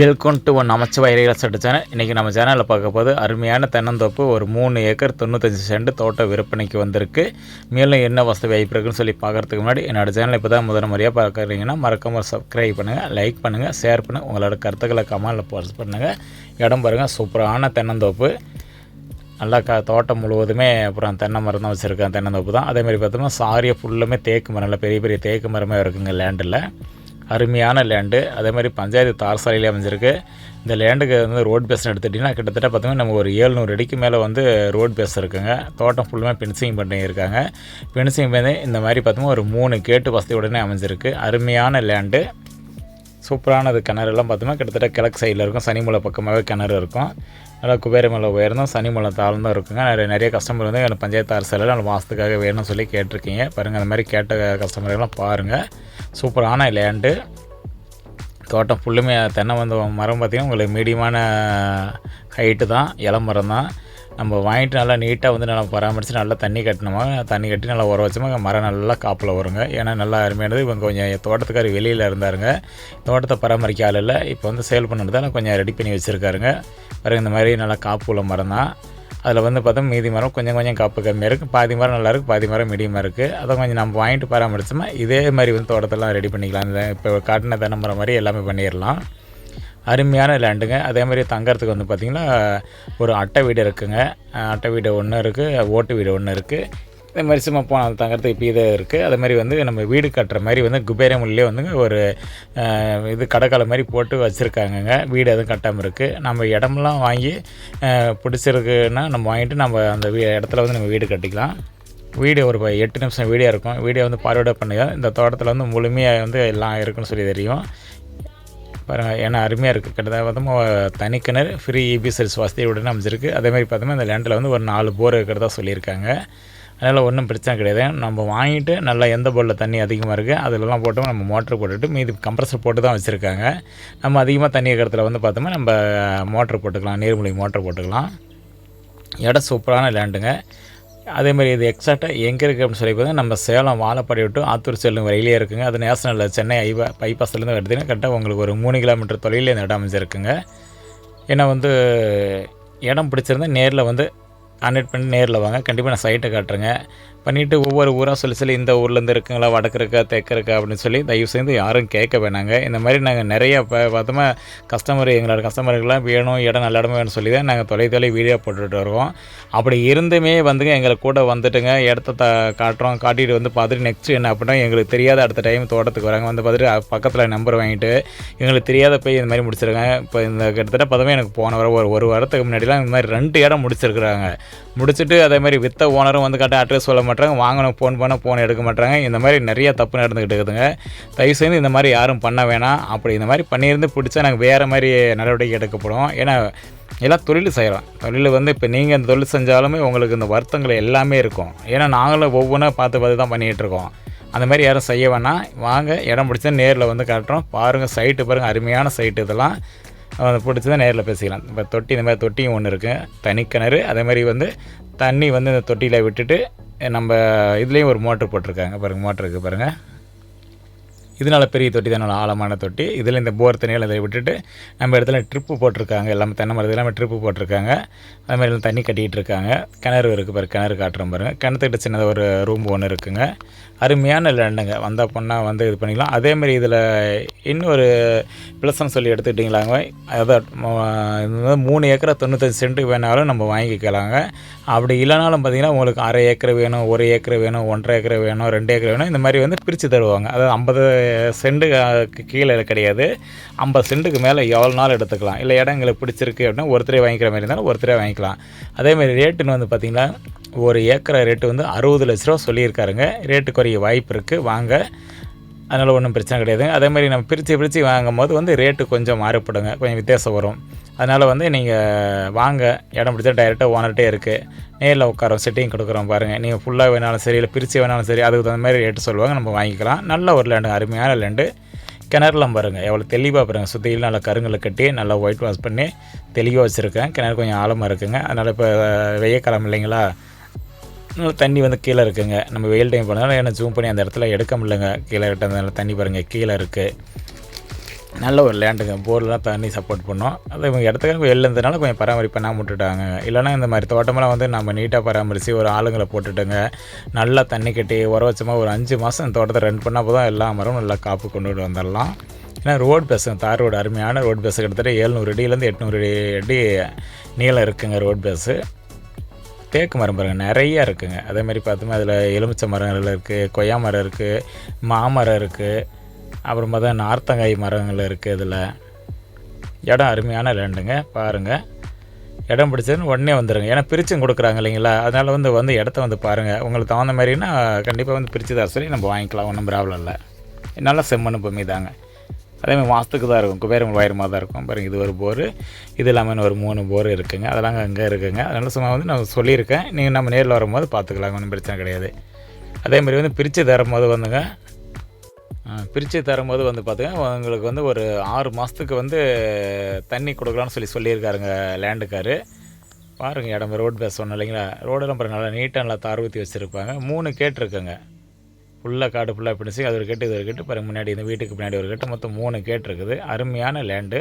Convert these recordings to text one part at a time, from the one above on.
Welcome to Om Namachivaya real estate channel இன்றைக்கி நம்ம சேனலில் பார்க்க போது அருமையான தென்னந்தோப்பு ஒரு மூணு ஏக்கர் தொண்ணூத்தஞ்சு சென்ட் தோட்ட விற்பனைக்கு வந்திருக்கு. மேலும் என்ன வசதி வாய்ப்பு இருக்குன்னு சொல்லி பார்க்குறதுக்கு முன்னாடி என்னோடய சேனல் இப்போ தான் முதல் முறையாக பார்க்குறீங்கன்னா மறக்காமல் சப்ஸ்கிரைப் பண்ணுங்கள் லைக் பண்ணுங்கள் ஷேர் பண்ணுங்கள் உங்களோட கருத்துக்களை கமெண்டில் போஸ்ட் பண்ணுங்கள் இடம் பாருங்கள் சூப்பரான தென்னந்தோப்பு. நல்லா க தோட்டம் முழுவதுமே அப்புறம் தென்னை மரம் தான் வச்சுருக்கேன் தென்னந்தோப்பு தான். அதேமாதிரி பார்த்தோம்னா சாரியை ஃபுல்லுமே தேக்கு மரம் இல்லை பெரிய பெரிய தேக்கு மரமே இருக்குங்க லேண்டில் அருமையான லேண்டு அதே மாதிரி பஞ்சாயத்து தார் சாலையிலே அமைஞ்சிருக்கு. இந்த லேண்டுக்கு வந்து ரோட் பேஸ் எடுத்துட்டிங்கன்னா கிட்டத்தட்ட பார்த்தீங்கன்னா நம்ம ஒரு ஏழ்நூறு அடிக்கு மேலே வந்து ரோட் பேஸ் இருக்குங்க. தோட்டம் ஃபுல்லுமே பென்சிங் பண்ணியிருக்காங்க. பென்சிங் பண்ணி இந்த மாதிரி பார்த்தோம்னா ஒரு மூணு கேட்டு வசதி உடனே அமைஞ்சிருக்கு. அருமையான லேண்டு சூப்பரானது கிணறுலாம் பார்த்தோம்னா கிட்டத்தட்ட கிழக்கு சைடில் இருக்கும். சனிமலை பக்கமாகவே கிணறு இருக்கும். நல்லா குபேரமலை உயர்ந்தோம் சனிமலை தாழ்ந்தும் இருக்குங்க. நிறைய நிறைய கஸ்டமர் வந்து எனக்கு பஞ்சாயத்து அரசியலில் நாலு மாதத்துக்காக வேணும்னு சொல்லி கேட்டிருக்கீங்க. பாருங்கள் அந்த மாதிரி கேட்ட கஸ்டமர்கள்லாம் பாருங்கள் சூப்பரான லேண்டு தோட்டம் ஃபுல்லுமே தென்னை வந்து மரம் பார்த்திங்கன்னா உங்களுக்கு மீடியமான ஹைட்டு தான் இளமரம் தான். நம்ம வாங்கிட்டு நல்லா நீட்டாக வந்து நல்லா பராமரித்து நல்லா தண்ணி கட்டினோமா தண்ணி கட்டி நல்லா உர வச்சோமா? மரம் நல்லா காப்பில் வருங்க. ஏன்னா நல்லா அருமையானது. இவங்க கொஞ்சம் தோட்டத்துக்கார் வெளியில் இருந்தாருங்க. தோட்டத்தை பராமரிக்க ஆள் இல்லை. இப்போ வந்து சேல் பண்ணுறதால கொஞ்சம் ரெடி பண்ணி வச்சுருக்காருங்க. பிறகு இந்த மாதிரி நல்லா காப்பு உள்ள மரம் தான் அதில் வந்து பார்த்தா மீதி மரம் கொஞ்சம் கொஞ்சம் காப்பு கம்மியாக இருக்குது பாதி மரம் நல்லா இருக்குது பாதி மரம் மீடியமாக இருக்குது அதை கொஞ்சம் நம்ம வாங்கிட்டு பராமரிச்சோமா இதே மாதிரி வந்து தோட்டத்தெல்லாம் ரெடி பண்ணிக்கலாம். இந்த இப்போ காட்டின தென்னை மரம் மாதிரி எல்லாமே பண்ணிடலாம். அருமையான லேண்டுங்க. அதே மாதிரி தங்கறதுக்கு வந்து பார்த்திங்கன்னா ஒரு அட்டை வீடு இருக்குங்க. அட்டை வீடு ஒன்று இருக்குது ஓட்டு வீடு ஒன்று இருக்குது இதே மாதிரி சும்மா போனால் தங்கிறதுக்கு இப்போ இது இருக்குது அதே மாதிரி வந்து நம்ம வீடு கட்டுற மாதிரி வந்து குபேரமுல்லே வந்துங்க ஒரு இது கடற்கரை மாதிரி போட்டு வச்சுருக்காங்கங்க. வீடு எதுவும் கட்டாமல் இருக்குது நம்ம இடமெல்லாம் வாங்கி பிடிச்சிருக்குன்னா நம்ம வாங்கிட்டு நம்ம அந்த வீ இடத்துல வந்து நம்ம வீடு கட்டிக்கலாம். வீடியோ ஒரு ப- எட்டு நிமிஷம் வீடியோ இருக்கும். வீடியோ வந்து பார்வையிட பண்ணுங்க இந்த தோட்டத்தில் வந்து முழுமையாக வந்து எல்லாம் இருக்குன்னு சொல்லி தெரியும். பாருங்கள் ஏன்னா அருமையாக இருக்குது கிட்டத்தட்ட பார்த்தோமா தனி கிணறு ஃப்ரீ இபி சர்வீஸ் வசதியுடன் அமைச்சிருக்கு அதே மாதிரி பார்த்தோம்னா இந்த லேண்டில் வந்து ஒரு நாலு போர் இருக்கிறதா சொல்லியிருக்காங்க. அதனால் ஒன்றும் பிரச்சனை கிடையாது. நம்ம வாங்கிட்டு நல்லா எந்த பொருளில் தண்ணி அதிகமாக இருக்குது அதிலலாம் போட்டு நம்ம மோட்ரு போட்டுட்டு மீதி கம்ப்ரஸர் போட்டு தான் வச்சுருக்காங்க. நம்ம அதிகமாக தண்ணி இருக்கிறதுல வந்து பார்த்தோம்னா நம்ம மோட்ரு போட்டுக்கலாம் நீர்மூழ்கி மோட்ரு போட்டுக்கலாம். இடம் சூப்பரான லேண்டுங்க. அதே மாதிரி இது எக்ஸாக்டாக எங்கே இருக்குது அப்படின்னு சொல்லி பார்த்தா நம்ம சேலம் வாழப்பாடி விட்டு ஆத்தூர் செல்லும் வரையிலே இருக்குங்க. அது நேஷனலில் சென்னை ஐபா பைபாஸ்லேருந்து எடுத்தீங்கன்னா கரெக்டாக உங்களுக்கு ஒரு மூணு கிலோமீட்டர் தொலைவில் இந்த இடம் அமைஞ்சிருக்குங்க. ஏன்னா வந்து இடம் பிடிச்சிருந்தா நேரில் வந்து கான்டாக்ட் பண்ணி நேரில் வாங்க. கண்டிப்பாக நான் சைட்டை காட்டுறேங்க. பண்ணிவிட்டு ஒவ்வொரு ஊராக சொல்லி சொல்லி இந்த ஊர்லேருந்து இருக்குங்களா வடக்கு இருக்கா தெற்கு இருக்கா அப்படின்னு சொல்லி தயவு செய்து யாரும் கேட்க வேணாங்க. இந்த மாதிரி நாங்கள் நிறைய இப்போ பார்த்தோமா கஸ்டமர் எங்களோட கஸ்டமருக்கெலாம் வேணும் இடம் நல்ல இடமா வேணும்னு சொல்லி தான் நாங்கள் தொலை தொலை வீடியோ போட்டுட்டு வருவோம். அப்படி இருந்துமே வந்துங்க எங்களை கூட வந்துட்டுங்க இடத்த த காட்டுறோம். காட்டிட்டு வந்து பார்த்துட்டு நெக்ஸ்ட் என்ன அப்படின்னா எங்களுக்கு தெரியாத அடுத்த டைம் தோட்டத்துக்கு வராங்க. வந்து பார்த்துட்டு பக்கத்தில் நம்பர் வாங்கிட்டு எங்களுக்கு தெரியாத போய் இந்த மாதிரி முடிச்சிருக்காங்க. இப்போ இந்த கிட்டத்தட்ட பார்த்தோமே எனக்கு போன வர ஒரு ஒரு வாரத்துக்கு முன்னாடிலாம் இந்த மாதிரி ரெண்டு இடம் முடிச்சிருக்கிறாங்க. முடிச்சுட்டு அதே மாதிரி வித்த ஓனரும் வந்து கரெக்டாக அட்ரஸ் சொல்ல மாட்டுறாங்க வாங்கணும் ஃபோன் பண்ண ஃபோன் எடுக்க மாட்டாங்க இந்த மாதிரி நிறைய தப்பு நடந்துக்கிட்டு இருக்குதுங்க. தயவு செய்து இந்த மாதிரி யாரும் பண்ண வேணாம். அப்படி இந்த மாதிரி பண்ணியிருந்து பிடிச்சா நாங்கள் வேறு மாதிரி நடவடிக்கை எடுக்கப்படும். ஏன்னா எல்லாம் தொழில் செய்கிறோம் தொழில் வந்து இப்போ நீங்கள் இந்த தொழில் செஞ்சாலுமே உங்களுக்கு இந்த வருத்தங்கள் எல்லாமே இருக்கும். ஏன்னா நாங்களும் ஒவ்வொன்றா பார்த்து பார்த்து தான் பண்ணிகிட்டு இருக்கோம். அந்த மாதிரி யாரும் செய்ய வேணாம். வாங்க இடம் பிடிச்சா நேரில் வந்து காட்டுறோம். பாருங்கள் சைட்டு பாருங்கள் அருமையான சைட்டு இதெல்லாம். அதை பிடிச்சதான் நேரில் பேசிக்கலாம். இப்போ தொட்டி இந்த மாதிரி தொட்டியும் ஒன்று இருக்குது தனி கிணறு. அதே மாதிரி வந்து தண்ணி வந்து இந்த தொட்டியில் விட்டுட்டு நம்ம இதுலேயும் ஒரு மோட்ரு போட்டிருக்காங்க. பாருங்கள் மோட்ரு இருக்குது பாருங்கள் இதனால பெரிய தொட்டி தான் ஆழமான தொட்டி. இதில் இந்த போர் தண்ணியில் இதை விட்டுட்டு நம்ம இடத்துல ட்ரிப்பு போட்டிருக்காங்க. எல்லாமே தென்னை மரத்து எல்லாமே ட்ரிப்பு போட்டிருக்காங்க. அது மாதிரி தண்ணி கட்டிகிட்டு இருக்காங்க. கிணறு இருக்குது பாரு கிணறு காட்டுறோம் பாருங்கள் கிணத்துக்கிட்ட சின்னதாக ஒரு ரூம் ஒன்று இருக்குங்க. அருமையான லேண்டுங்க வந்தால் பொண்ணாக வந்து இது பண்ணிக்கலாம். அதேமாரி இதில் இன்னொரு ப்ளஸ்ன்னு சொல்லி எடுத்துக்கிட்டிங்களாங்க. அதான் மூணு ஏக்கரை தொண்ணூத்தஞ்சு சென்ட்டுக்கு வேணாலும் நம்ம வாங்கிக்கலாங்க. அப்படி இல்லைனாலும் பார்த்தீங்கன்னா உங்களுக்கு அரை ஏக்கர் வேணும் ஒரு ஏக்கர் வேணும் ஒன்றரை ஏக்கர் வேணும் ரெண்டு ஏக்கர் வேணும் இந்த மாதிரி வந்து பிரித்து தருவாங்க. அதாவது ஐம்பது சென்ட்டுக்கு கீழே கிடையாது. ஐம்பது சென்ட்டுக்கு மேலே எவ்வளோ நாள் எடுத்துக்கலாம். இல்லை இடம் எங்களுக்கு பிடிச்சிருக்கு அப்படின்னா ஒருத்தரே வாங்கிக்கிற மாதிரி இருந்தாலும் ஒருத்தரே வாங்கிக்கலாம். அதேமாதிரி ரேட்டுன்னு வந்து பார்த்திங்கன்னா ஒரு ஏக்கரை ரேட்டு வந்து அறுபது லட்ச ரூபா சொல்லியிருக்காருங்க. ரேட்டு குறைய வாய்ப்பு இருக்குது வாங்க. அதனால் ஒன்றும் பிரச்சனை கிடையாது. அதே மாதிரி நம்ம பிரித்து பிரித்து வாங்கும் போது வந்து ரேட்டு கொஞ்சம் மாறுபடுங்க. கொஞ்சம் வித்தியாசம் வரும். அதனால் வந்து நீங்கள் வாங்க. இடம் பிடிச்சா டைரெக்டாக ஓனர்கிட்டே இருக்குது நேரில் உட்காரோம் செட்டிங் கொடுக்குறோம் பாருங்கள் நீங்கள் ஃபுல்லாக வேணாலும் சரி இல்லை பிரித்து வேணாலும் சரி அதுக்கு தகுந்த மாதிரி ரேட்டு சொல்லுவாங்க. நம்ம வாங்கிக்கலாம். நல்ல ஒரு லேண்டு அருமையான லேண்டு கிணறுலாம் பாருங்கள் எவ்வளோ தெளிவாக பாருங்கள் சுற்றியில் நல்லா கருங்கலை கட்டி நல்லா ஒயிட் வாஷ் பண்ணி தெளிவாக வச்சுருக்கேன். கிணறு கொஞ்சம் ஆழமாக இருக்குங்க. அதனால் இப்போ வெய்ய காலம் இல்லைங்களா? தண்ணி வந்து கீழே இருக்குங்க. நம்ம வெயில் டைம் பண்ணாலும் என்ன ஜூம் பண்ணி அந்த இடத்துல எடுக்க முடியலங்க. கீழே கிட்ட தண்ணி பாருங்கள் கீழே இருக்குது நல்ல ஒரு லேண்டுங்க போர்லாம் தண்ணி சப்போர்ட் பண்ணோம். அது இவங்க இடத்துக்கு வெளில இருந்ததுனால கொஞ்சம் பராமரிப்பு பண்ணாமல் விட்டுட்டாங்க. இல்லைனா இந்த மாதிரி தோட்டமெல்லாம் வந்து நம்ம நீட்டாக பராமரித்து ஒரு ஆளுங்களை போட்டுட்டுங்க. நல்லா தண்ணி கட்டி உரவச்சமாக ஒரு அஞ்சு மாதம் தோட்டத்தை ரன் பண்ணால் போதும் எல்லா மரமும் நல்லா காப்பு கொண்டு வந்துடலாம். ஏன்னா ரோடு பேஸுங்க தார் ரோடு அருமையான ரோடு பேஸு கிட்டத்தட்ட ஏழ்நூறு அடியிலேருந்து எட்நூறு அடி அடி நீளம் இருக்குங்க ரோடு பேஸு தேக்கு மரம் பாருங்கள் நிறையா இருக்குங்க. அதே மாதிரி பார்த்தோம்னா அதில் எலுமிச்சை மரங்கள் இருக்குது கொய்யா மரம் இருக்குது மாமரம் இருக்குது அப்புறம் பார்த்தா நார்த்தங்காய் மரங்கள் இருக்குது இதில். இடம் அருமையான லேண்டுங்க பாருங்கள் இடம் பிடிச்சதுன்னு உடனே வந்துடுங்க ஏன்னா பிரிச்சும் கொடுக்குறாங்க இல்லைங்களா? அதனால் வந்து வந்து இடத்த வந்து பாருங்கள் உங்களுக்கு தகுந்த மாதிரினா கண்டிப்பாக வந்து பிரித்து தர சொல்லி நம்ம வாங்கிக்கலாம் ஒன்றும் ப்ராப்ளம் இல்லை. நல்லா செம்மண் பூமி தாங்க. அதேமாதிரி மாதத்துக்கு தான் இருக்கும். குபேரம் மூவாயிரமாக தான் இருக்கும். பாருங்கள் இது ஒரு போர் இது இல்லாமல் ஒரு மூணு போர் இருக்குங்க. அதெல்லாம் அங்கே இருக்குங்க. அதனால் சும்மா வந்து நான் சொல்லியிருக்கேன். நீங்கள் நம்ம நேரில் வரும்போது பார்த்துக்கலாம் ஒன்றும் பிரச்சனை கிடையாது. அதேமாதிரி வந்து பிரித்து தரும்போது வந்துங்க பிரித்து தரும்போது வந்து பார்த்திங்கன்னா உங்களுக்கு வந்து ஒரு ஆறு மாதத்துக்கு வந்து தண்ணி கொடுக்கலான்னு சொல்லி சொல்லியிருக்காருங்க லேண்டுக்காரு. பாருங்கள் இடம் ரோடு பேச சொன்னோம் இல்லைங்களா? ரோடெல்லாம் பாருங்கள் நல்லா நீட்டாக நல்லா தார் ஊற்றி வச்சுருப்பாங்க. மூணு கேட்டிருக்குங்க. ஃபுல்லாக காடு ஃபுல்லாக பிடிச்சி அது ஒரு கட்டு இது ஒரு கட்டு. பிறகு முன்னாடி இந்த வீட்டுக்கு பின்னாடி ஒரு கட்டு. மொத்தம் மூணு கேட் இருக்குது. அருமையான லேண்டு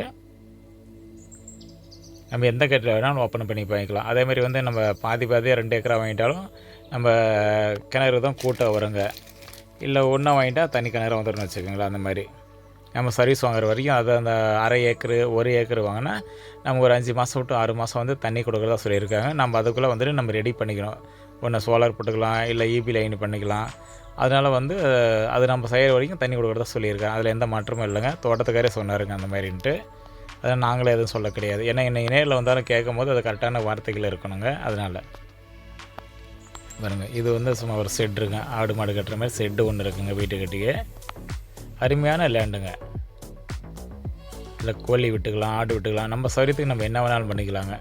நம்ம எந்த கேட்டில் வேணாலும் ஓப்பன் பண்ணி வாங்கிக்கலாம். அதேமாதிரி வந்து நம்ம பாதி பாதியாக ரெண்டு ஏக்கரா வாங்கிட்டாலும் நம்ம கிணறு தான் கூட்டம் வருங்க. இல்லை ஒன்றா வாங்கிட்டால் தனி கிணறு வந்துடும் வச்சுக்கோங்களேன் அந்த மாதிரி. நம்ம சர்வீஸ் வாங்குற வரைக்கும் அதை அந்த அரை ஏக்கரு ஒரு ஏக்கர் வாங்கினா நம்ம ஒரு அஞ்சு மாதம் விட்டு ஆறு மாதம் வந்து தண்ணி கொடுக்குறதா சொல்லியிருக்காங்க. நம்ம அதுக்குள்ளே வந்துட்டு நம்ம ரெடி பண்ணிக்கணும். ஒன்று சோலார் போட்டுக்கலாம் இல்லை இபி லைன் பண்ணிக்கலாம். அதனால் வந்து அது நம்ம செய்கிற வரைக்கும் தண்ணி கொடுக்குறதா சொல்லியிருக்கேன் அதில் எந்த மாற்றமும் இல்லைங்க. தோட்டத்துக்காரே சொன்னாருங்க அந்த மாதிரின்ட்டு. அதை நாங்களே எதுவும் சொல்ல கிடையாது. ஏன்னா இன்னைக்கு நேரில் வந்தாலும் கேட்கும் போது அது கரெக்டான வார்த்தைகள் இருக்கணுங்க. அதனால். பாருங்க இது வந்து சும்மா ஒரு செட்டுங்க ஆடு மாடு கட்டுற மாதிரி செட்டு ஒன்று இருக்குங்க வீட்டுக்கிட்டேயே. அருமையான லேண்டுங்க இல்லை கோழி விட்டுக்கலாம் ஆடு விட்டுக்கலாம். நம்ம சௌரியத்துக்கு நம்ம என்ன வேணாலும் பண்ணிக்கலாங்க.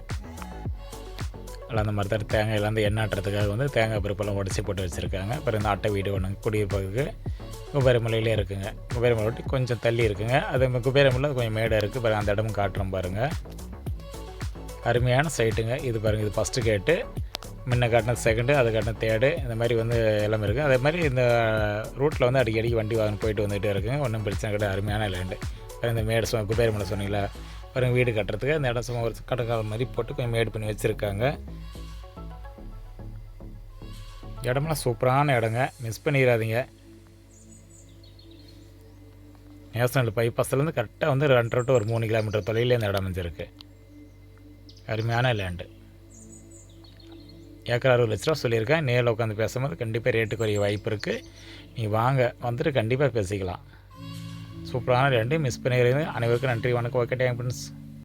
எல்லாம் அந்த மாதிரி தான் தேங்காய் எல்லாம் வந்து எண்ணாட்டுறதுக்காக வந்து தேங்காய் பருப்பெல்லாம் உடச்சி போட்டு வச்சுருக்காங்க. அப்புறம் இந்த அட்டை வீடு ஒன்று குடியிருப்புக்கு குபேரமலையிலே இருக்குங்க. குபேரமலை ஒட்டி கொஞ்சம் தள்ளி இருக்குங்க. அது குபேரமலை கொஞ்சம் மேடாக இருக்குது பாருங்கள் அந்த இடமும் காட்டுறோம் பாருங்கள் அருமையான சைட்டுங்க. இது பாருங்கள் இது ஃபஸ்ட்டு கேட்டு முன்ன காட்டின செகண்டு அது காட்டின தேர்டு இந்த மாதிரி வந்து எல்லாமே இருக்குது அதே மாதிரி இந்த ரூட்டில் வந்து அடிக்கடி வண்டி வாகனம் போயிட்டு வந்துகிட்டே இருக்குங்க. ஒன்றும் பிரச்சனை கிடையாது. அருமையான லேண்டு இந்த மேடு சொ குபேரமலை சொன்னீங்களா பாருங்கள் வீடு கட்டுறதுக்கு அந்த இடம் சும்மா ஒரு கடற்கால மாதிரி போட்டு கொஞ்சம் மேடு பண்ணி வச்சுருக்காங்க. இடம்லாம் சூப்பரான இடங்க. மிஸ் பண்ணிடாதீங்க. நேஷனல் பைபாஸ்லேருந்து கரெக்டாக வந்து ரெண்டரை டு ஒரு மூணு கிலோமீட்டர் தொலைவில் இந்த இடம் அமைஞ்சிருக்கு. அருமையான லேண்டு ஏக்கர் அறுபது லட்ச ரூபா சொல்லியிருக்கேன். நேரில் உட்காந்து பேசும்போது கண்டிப்பாக ரேட்டு குறைய வாய்ப்பு இருக்குது நீ வாங்க வந்துட்டு கண்டிப்பாக பேசிக்கலாம். சூப்பரான லேண்டு மிஸ் பண்ணிடுறது அனைவருக்கும் நன்றி வணக்கம் ஓகே டேங்க் ஃப்ரெண்ட்ஸ்